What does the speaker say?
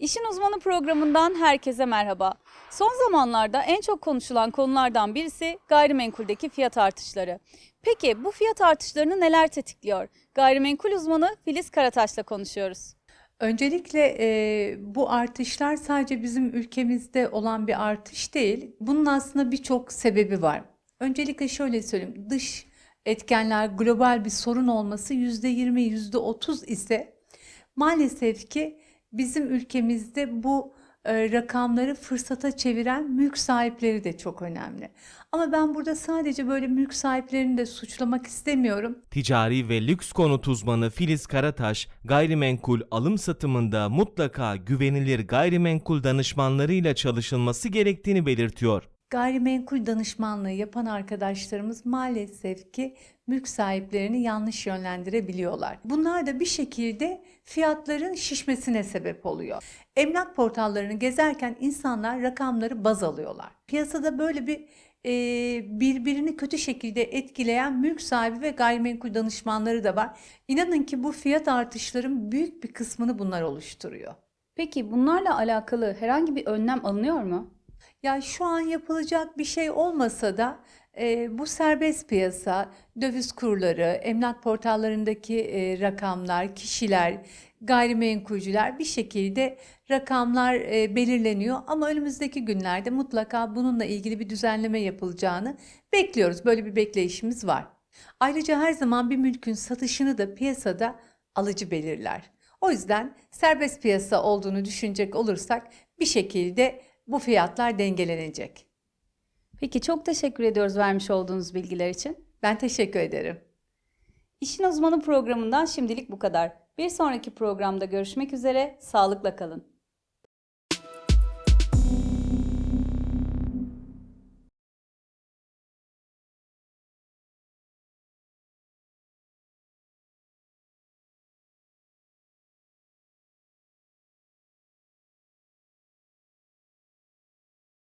İşin Uzmanı programından herkese merhaba. Son zamanlarda en çok konuşulan konulardan birisi gayrimenkuldeki fiyat artışları. Peki bu fiyat artışlarını neler tetikliyor? Gayrimenkul uzmanı Filiz Karataş'la konuşuyoruz. Öncelikle e, bu artışlar sadece bizim ülkemizde olan bir artış değil. Bunun aslında birçok sebebi var. Öncelikle şöyle söyleyeyim. Dış etkenler global bir sorun olması %20, %30 ise maalesef ki bizim ülkemizde bu e, rakamları fırsata çeviren mülk sahipleri de çok önemli. Ama ben burada sadece böyle mülk sahiplerini de suçlamak istemiyorum. Ticari ve lüks konut uzmanı Filiz Karataş, gayrimenkul alım satımında mutlaka güvenilir gayrimenkul danışmanlarıyla çalışılması gerektiğini belirtiyor. Gayrimenkul danışmanlığı yapan arkadaşlarımız maalesef ki mülk sahiplerini yanlış yönlendirebiliyorlar. Bunlar da bir şekilde fiyatların şişmesine sebep oluyor. Emlak portallarını gezerken insanlar rakamları baz alıyorlar. Piyasada böyle bir e, birbirini kötü şekilde etkileyen mülk sahibi ve gayrimenkul danışmanları da var. İnanın ki bu fiyat artışların büyük bir kısmını bunlar oluşturuyor. Peki bunlarla alakalı herhangi bir önlem alınıyor mu? Ya şu an yapılacak bir şey olmasa da e, bu serbest piyasa, döviz kurları, emlak portallarındaki e, rakamlar, kişiler, gayrimenkulcüler bir şekilde rakamlar e, belirleniyor. Ama önümüzdeki günlerde mutlaka bununla ilgili bir düzenleme yapılacağını bekliyoruz. Böyle bir bekleyişimiz var. Ayrıca her zaman bir mülkün satışını da piyasada alıcı belirler. O yüzden serbest piyasa olduğunu düşünecek olursak bir şekilde bu fiyatlar dengelenecek. Peki çok teşekkür ediyoruz vermiş olduğunuz bilgiler için. Ben teşekkür ederim. İşin Uzmanı programından şimdilik bu kadar. Bir sonraki programda görüşmek üzere, sağlıkla kalın.